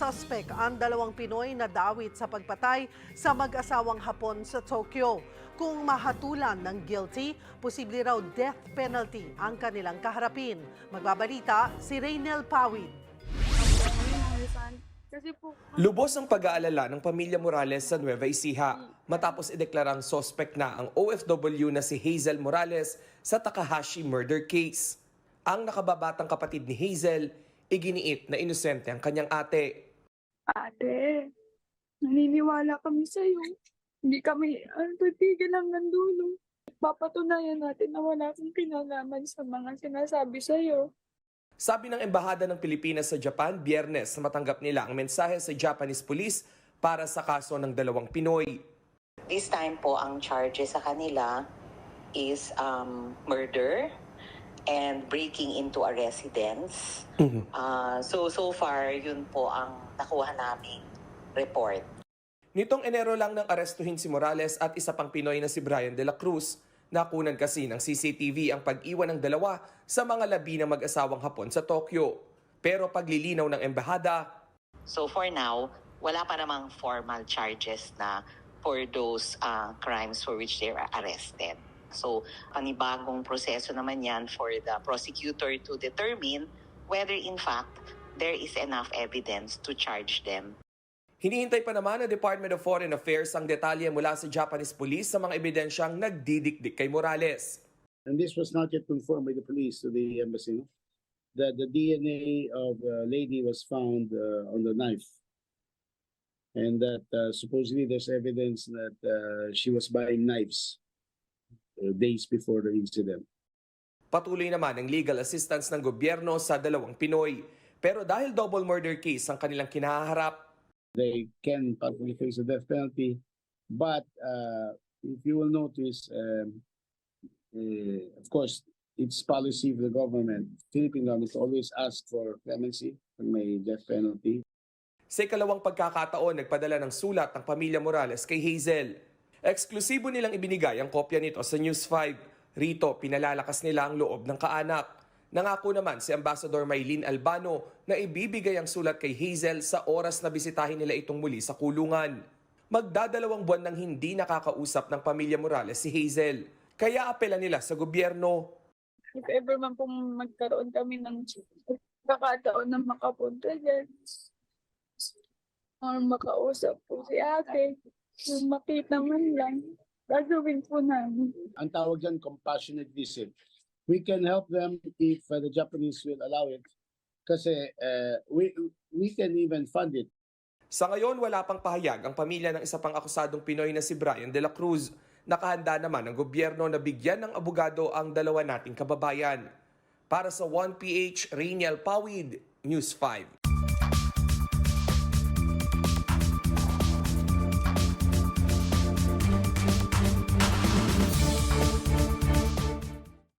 suspect ang dalawang Pinoy na dawit sa pagpatay sa mag-asawang Hapon sa Tokyo. Kung mahatulan ng guilty, posible raw death penalty ang kanilang kaharapin. Magbabalita si Raynel Pawid. Lubos ang pag-aalala ng pamilya Morales sa Nueva Ecija matapos ideklarang sospek na ang OFW na si Hazel Morales sa Takahashi murder case. Ang nakababatang kapatid ni Hazel, iginiit na inosente ang kanyang ate. Ate, naniniwala kami sa'yo. Hindi kami uh, titigil hanggang dulo. Papatunayan natin na wala kang kinalaman sa mga sinasabi sa'yo. Sabi ng Embahada ng Pilipinas sa Japan, biyernes na matanggap nila ang mensahe sa Japanese police para sa kaso ng dalawang Pinoy. This time po, ang charges sa kanila is um, murder and breaking into a residence. Ah, so, so far, yun po ang nakuha naming report. Nitong Enero lang nang arestuhin si Morales at isa pang Pinoy na si Brian de la Cruz. Nakunan kasi ng CCTV ang pag-iwan ng dalawa sa mga labi ng mag-asawang Hapon sa Tokyo. Pero paglilinaw ng embahada, So for now, wala pa namang formal charges na for those uh, crimes for which they were arrested. So panibagong proseso naman yan for the prosecutor to determine whether in fact there is enough evidence to charge them. hinihintay pa naman ng Department of Foreign Affairs ang detalye mula sa Japanese police sa mga ebidensyang nagdidikdik kay Morales. and this was not yet confirmed by the police to the embassy, that the DNA of the lady was found uh, on the knife. And that uh, supposedly there's evidence that uh, she was buying knives uh, days before the incident. Patuloy naman ang legal assistance ng gobyerno sa dalawang Pinoy. Pero dahil double murder case ang kanilang kinaharap, They can possibly face a death penalty, but uh, if you will notice, um, uh, of course, it's policy of the government, Philippine government, always ask for clemency when may death penalty. Sa ikalawang pagkakataon, nagpadala ng sulat ang pamilya Morales kay Hazel. Eksklusibo nilang ibinigay ang kopya nito sa News 5. Rito, pinalalakas nila ang loob ng kaanak. Nangako naman si Ambassador Maylin Albano na ibibigay ang sulat kay Hazel sa oras na bisitahin nila itong muli sa kulungan. Magdadalawang buwan nang hindi nakakausap ng pamilya Morales si Hazel. Kaya apela nila sa gobyerno If ever man pong magkaroon kami ng kakataon na makapunta dyan, or makausap po si ate, yung makita man lang, gagawin po namin. Ang tawag dyan, compassionate visit. We can help them if uh, the Japanese will allow it. Kasi uh, we, we can even fund it. Sa ngayon, wala pang pahayag ang pamilya ng isa pang akusadong Pinoy na si Brian de la Cruz. Nakahanda naman ang gobyerno na bigyan ng abogado ang dalawa nating kababayan. Para sa 1PH, Rainiel Pawid, News 5.